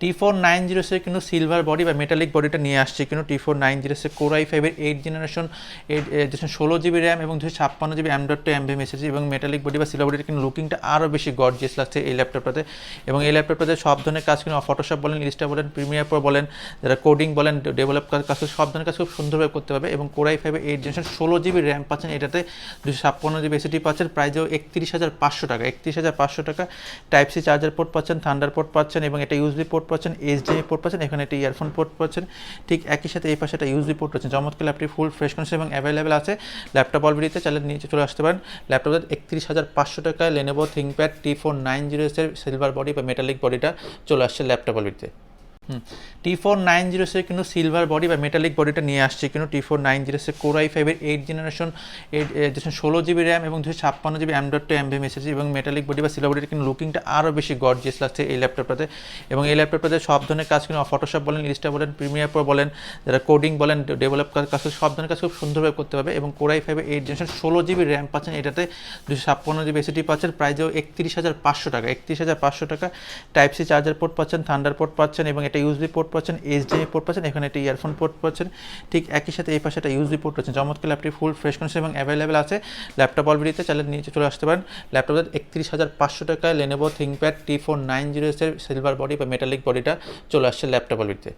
T four nine zero S কিন্তু silver body বা metallic বডিটা নিয়ে আসছে। কিন্তু T four nine zero S core i ফাইভের এইট জেনারেশন এইট ষোলো জিবি র্যাম এবং দুশো ছাপ্পান্ন GB dot two M message এবং মেটালিক বডি বা সিলভার বডির কিন্তু লুকিংটা আরও বেশি গর্জিয়াস লাগছে এই ল্যাপটপটাতে এবং এই ল্যাপটপটাতে সব ধরনের কাজ কিন্তু ফটোশপ বলেন ইলিস্টা বলেন প্রিমিয়ার প্রো বলেন, যারা কোডিং বলেন ডেভেলপ কাজ সব ধরনের কাজ খুব সুন্দরভাবে করতে পারবে। এবং কোরাই ফাইভের এইট জেনারেশন ষোলো জিবি র্যাম পাচ্ছেন এটাতে। দুশো ছাপ্পান্ন জিবি এসিটি পাচ্ছেন, প্রাইজও একত্রিশ হাজার পাঁচশো টাকা, একত্রিশ হাজার পাঁচশো টাকা। টাইপ সি চার্জার পোর্ট পাচ্ছেন থান্ডার পোর্ট পাচ্ছেন এবং এটা ইউএসবি পোর্ট পাচ্ছেন এইচডিএমআই পোর্ট পাচ্ছেন, এখানে একটা ইয়ারফোন পোর্ট পাচ্ছেন। ঠিক একই সাথে এই পাশে একটা ইউএসবি পোর্ট পাচ্ছেন চমৎকার ল্যাপটপ ফুল ফ্রেশ কন্ডিশন এবং অ্যাভেলেবেল আছে। ল্যাপটপ অলরেডিতে চাইলে নিয়ে চলে আসতে পারেন। ল্যাপটপ একত্রিশ হাজার পাঁচশো টাকায় Lenovo ThinkPad T four nine zero silver body বা মেটালিক বডিটা চলে আসছে laptop অলরেডিতে T four nine zero S কিন্তু সিলভার বডি বা মেটালিক বডিটা নিয়ে আসছে কিন্তু T four nine zero S core i ফাইভের এইট জেনারেশন এইট ষোলো জিবি র্যাম এবং দুশো ছাপ্পান্ন GB dot two M V message এবং মেটালিক বডি বা সিলভার বডির কিন্তু লুকিংটা আরও বেশি গর্জিয়াস লাগছে এই ল্যাপটপটাতে এবং এই ল্যাপটপটাতে সব ধরনের কাজ কিন্তু ফটোশপ বলেন ইলিস্টা বলেন প্রিমিয়ার প্রো বলেন, যারা কোডিং বলেন ডেভেলপ কাজ সব ধরনের কাজ খুব সুন্দরভাবে করতে পারবে। এবং কোরাই ফাইভের এইট জেনারেশন ষোলো জিবি র্যাম পাচ্ছেন এটাতে দুশো ছাপ্পান্ন জিবি এসিটি পাচ্ছেন প্রাইজও একত্রিশ হাজার পাঁচশো টাকা, একত্রিশ হাজার পাঁচশো টাকা। টাইপ সি চার্জার পোর্ট পাচ্ছেন থান্ডার পোর্ট পাচ্ছেন এবং এটা ইউজবি পোর্ট পাচ্ছেন এইচডিএমআই পোর্ট পাচ্ছেন, এখানে একটা ইয়ারফোন পোর্ট পাচ্ছেন। ঠিক একই সাথে এই পাশে একটা ইউজবি পোর্ট পাচ্ছেন। চমৎকার ল্যাপটপ ফুল ফ্রেশ কন্ডিশন এবং অ্যাভেলেবেল আছে। ল্যাপটপ অলরেডিতে চাইলে নিচে চলে আসতে পারেন। ল্যাপটপের একত্রিশ হাজার পাঁচশো টাকায় Lenovo ThinkPad T four nine zero silver body বা মেটালিক বডিটা চলে আসছে ল্যাপটপ অলরেডিতে